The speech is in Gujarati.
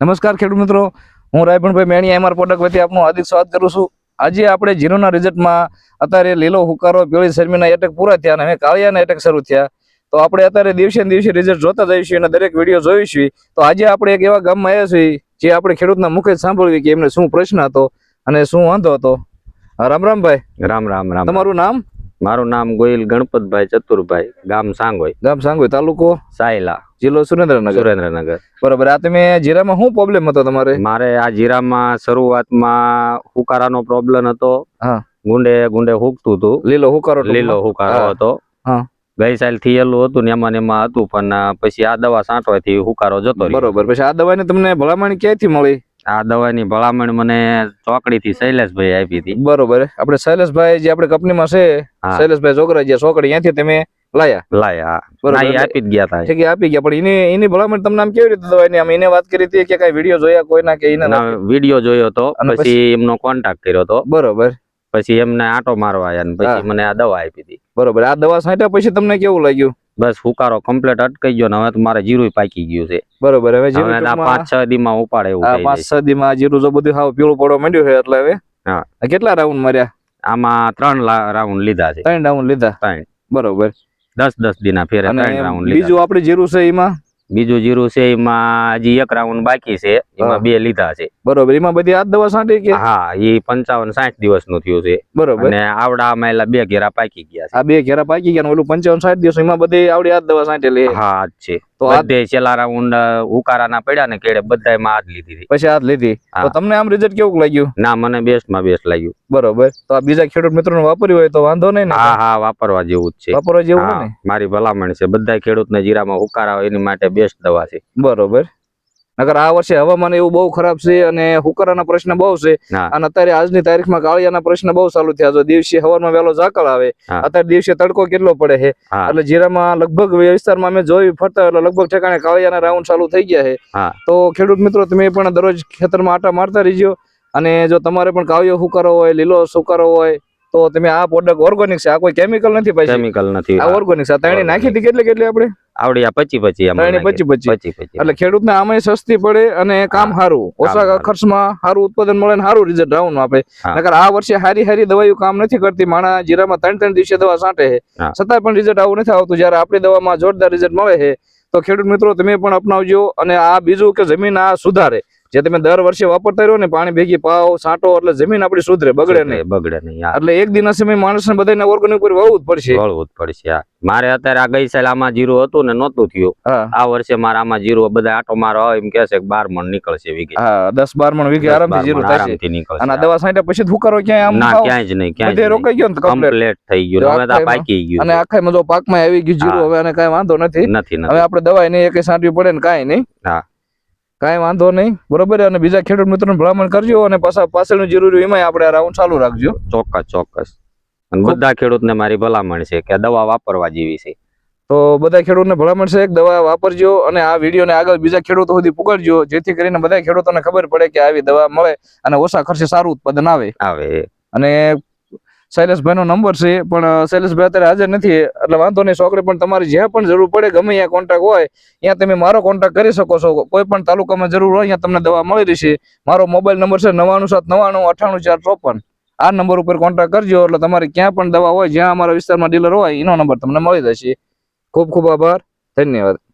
નમસ્કાર ખેડૂત મિત્રો. હું રાયભણભાઈ મેણી એમઆર પ્રોડક્ટ વતી આપનું હાર્દિક સ્વાગત કરું છું. આજે આપણે જીરોના રિઝલ્ટમાં અત્યારે લીલો હુકારો પીળી શર્મીના એટેક પૂરા થયા અને હવે કાળિયાના એટેક શરૂ થયા. તો આપણે અત્યારે દિવસે દિવસે રિઝલ્ટ જોતા જઈશું અને દરેક વીડિયો જોઈશું. તો આજે આપણે એક એવા ગામમાં આવ્યા છીએ જે આપણે ખેડૂતના મુખે જ સાંભળ્યું કે એમને શું પ્રશ્ન હતો અને શું વાંધો હતો. રામ રામ ભાઈ. રામ રામ રામ. તમારું નામ? મારું નામ ગોયલ ગણપતભાઈ ચતુરભાઈ ગામ સાંગોઈ. ગામ સાંગોઈ તાલુકો? સાયલા. જિલ્લો સુરેન્દ્રનગર. સુરેન્દ્રનગર. બરોબર આ તમે જીરામાં શું પ્રોબ્લેમ હતો તમારે? મારે આ જીરામાં શરૂઆતમાં હુકારાનો પ્રોબ્લેમ હતો. હા. ગુંડે ગુંડે હુકતું હતું. લીલો હુકારો લીલો હુકારો હતો. ગઈ સાલ થયેલું હતું ને એમાં એમાં હતું પણ પછી આ દવા છાંટવાથી હુકારો જતો બરોબર પછી આ દવાની તમને ભલામણ ક્યાંથી મળી? આ દવાની ભલામણ મને ચોકડી થી શૈલેષભાઈ આપી હતી. બરોબર. આપણે શૈલેષભાઈ જે આપણે કંપનીમાં છે. શૈલેષભાઈ છોકરા જે છોકરી ત્યાંથી તમે લાયા? લાયા બરોબર. આપી જ ગયા હતા ઠીક આપી ગયા. પણ એની એની ભલામણ તમને આમ કેવી રીતે દવાની આમ એને વાત કરી હતી કે કઈ વીડિયો જોયા કોઈના કે એના વીડિયો જોયો હતો અને પછી? એમનો કોન્ટેક્ટ કર્યો તો. બરોબર. પછી એમને આટો મારવા આવ્યા પછી મને આ દવા આપી હતી. બરોબર. આ દવા છાંટ્યા પછી તમને કેવું લાગ્યું? બસ હુકારો કમ્પ્લીટ અટકાઈ ગયો ને હવે તો મારે જીરું પાકી ગયું છે. બરોબર હવે જીરું આ પાંચ છ દી માં ઉપાડે એવું પાંચ છ દીમાં જીરું જો બધું હાવ પીળું પડવા માંડ્યું છે એટલે હવે? હા. કેટલા રાઉન્ડ માર્યા? આમાં ત્રણ રાઉન્ડ લીધા છે. ત્રણ રાઉન્ડ લીધા? ત્રણ. બરોબર. દસ દસ દિના ફેરે ત્રણ રાઉન્ડ લીધા બીજું આપણે જીરું છે એમાં? બીજું જીરું છે એમાં હજી એક રાઉન્ડ બાકી છે એમાં બે લીધા છે. બરોબર એમાં બધી આ દવા છાંટી કે? હા એ પંચાવન સાઠ દિવસનું થયું છે. બરોબર. અને આવડા માં બે ઘેરા પાકી ગયા છે. આ બે ઘેરા પાકી ગયા ઓલું પંચાવન સાઠ દિવસ એમાં બધી આવડી આ દવા છાંટેલી હા છે. તો બધે છેલ્લા રાઉન્ડ ઉકારાના પડ્યા ને કેડે બધા માં આ લીધી હતી. પછી હાથ લીધી? તો તમને આમ રિઝલ્ટ કેવું લાગ્યું? ના મને બેસ્ટમાં બેસ્ટ લાગ્યું. બરોબર. તો આ બીજા ખેડૂત મિત્રો વાપર્યું હોય તો વાંધો નહીં હા હા વાપરવા જેવું જ છે. વાપરવા જેવું ને? મારી ભલામણ છે. બધા ખેડૂતને જીરામાં ઉકારા હોય એની માટે બેસ્ટ દવા છે. બરોબર. નકર આ વર્ષે હવામાન એવું બહુ ખરાબ છે અને હુકરાના પ્રશ્ન બહુ છે. અને અત્યારે આજની તારીખમાં કાળિયાના પ્રશ્ન બહુ ચાલુ થયા. છે દિવસે હવારમાં વહેલો ઝાકળ આવે અત્યારે દિવસે તડકો કેટલો પડે છે? એટલે જીરામાં લગભગ વિસ્તારમાં અમે જોઈ ફરતા એટલે લગભગ ઠેકાણે કાળિયાના રાઉન્ડ ચાલુ થઈ ગયા છે. તો ખેડૂત મિત્રો તમે પણ દરરોજ ખેતરમાં આટા મારતા રહીજો. અને જો તમારે પણ કાવ્યો હુકારો હોય લીલો સુકારો હોય તો તમે આ પ્રોડક્ટ ઓર્ગેનિક છે. આ કોઈ કેમિકલ નથી પાછી? કેમિકલ નથી. આ ઓર્ગેનિક છે. તણી નાખી હતી કેટલી કેટલી આપણે? આવડી આ પચી પચી આમાં ત્રણેય નાખી. પચી પચી. એટલે ખેડૂતને આમાં સસ્તી પડે અને કામ સારું. ઓછા ખર્ચમાં સારું ઉત્પાદન મળે અને સારું રિઝલ્ટ રાઉન્ડ આપે. નકર આ વર્ષે હારી હારી દવાઓ કામ નથી કરતી. માણા જીરામાં ત્રણ ત્રણ દિવસે દવા છાંટે છે. છતાં પણ રિઝલ્ટ આવું નથી આવતું. જ્યારે આપણી દવામાં જોરદાર રિઝલ્ટ મળે છે તો ખેડૂત મિત્રો તમે પણ અપનાવજો અને આ બીજું કે જમીન આ સુધારે. જે તમે દર વર્ષે વાપરતા રહ્યો ને પાણી ભેગી પાવ સાંટો એટલે જમીન આપણી સુધરે બગડે નહીં. બગડે નહીં એટલે એક દિના સમય માણસને બધાને ઓર્ગોનિક ઉપર વાવવું જ પડશે. વળવું જ પડશે મારે અત્યારે આ ગઈ સાલ આમાં જીરું હતું ને નહોતું થયું. આ વર્ષે મારે આમાં જીરું બધા આટો મારો એમ કે છે કે બાર મણ નીકળશે વીઘે. હા દસ બાર મણ વીઘે આરામથી જીરું આરામથી નીકળશે અને આ દવા છાંટ્યા પછી હુકારો ક્યાંય આમ ના ક્યાંય જ નહીં બધે ક્યાંય રોકાઈ ગયો ને કમ્પ્લેટ. થઈ ગયું હવે તો પાકી ગયું અને આખા મજો પાકમાં આવી ગયું જીરું હવે અને કાંઈ વાંધો નથી. નથી હવે આપણે દવા નહીં એક સાંટવી પડે ને કાંઈ નહીં. હા. કાંઈ વાંધો નહીં બરોબર? અને બીજા ખેડૂત મિત્રોને ભલામણ કરજો અને પાછા પાછળનું જરૂરી એમાં આપણે રાઉન્ડ ચાલુ રાખજો. ચોક્કસ ચોક્કસ. અને બધા ખેડૂતને મારી ભલામણ છે કે દવા વાપરવા જેવી છે. તો બધા ખેડૂતને ભલામણ છે એક દવા વાપરજો અને આ વિડીયોને આગળ બીજા ખેડૂતો સુધી પુગડજો જેથી કરીને બધા ખેડૂતોને ખબર પડે કે આવી દવા મળે અને ઓછા ખર્ચે સારું ઉત્પાદન આવે. આવે. અને શૈલેષભાઈનો નંબર છે, પણ શૈલેષભાઈ અત્યારે હાજર નથી. એટલે વાંધો નહીં, છોકરી, પણ તમારે જ્યાં પણ જરૂર પડે, ગમે ત્યાં કોન્ટેક્ટ હોય, ત્યાં તમે મારો કોન્ટેક્ટ કરી શકો છો. કોઈ પણ તાલુકામાં જરૂર હોય, ત્યાં તમને દવા મળી રહેશે. મારો મોબાઈલ નંબર છે નવાણું સાત, નવાણું, અઠ્ઠાણું, ચાર, ચોપન. આ નંબર ઉપર કોન્ટેક્ટ કરજો, એટલે તમારે ક્યાં પણ દવા હોય, જ્યાં અમારા વિસ્તારમાં ડીલર હોય, એનો નંબર તમને મળી જશે ખૂબ ખૂબ આભાર. ધન્યવાદ.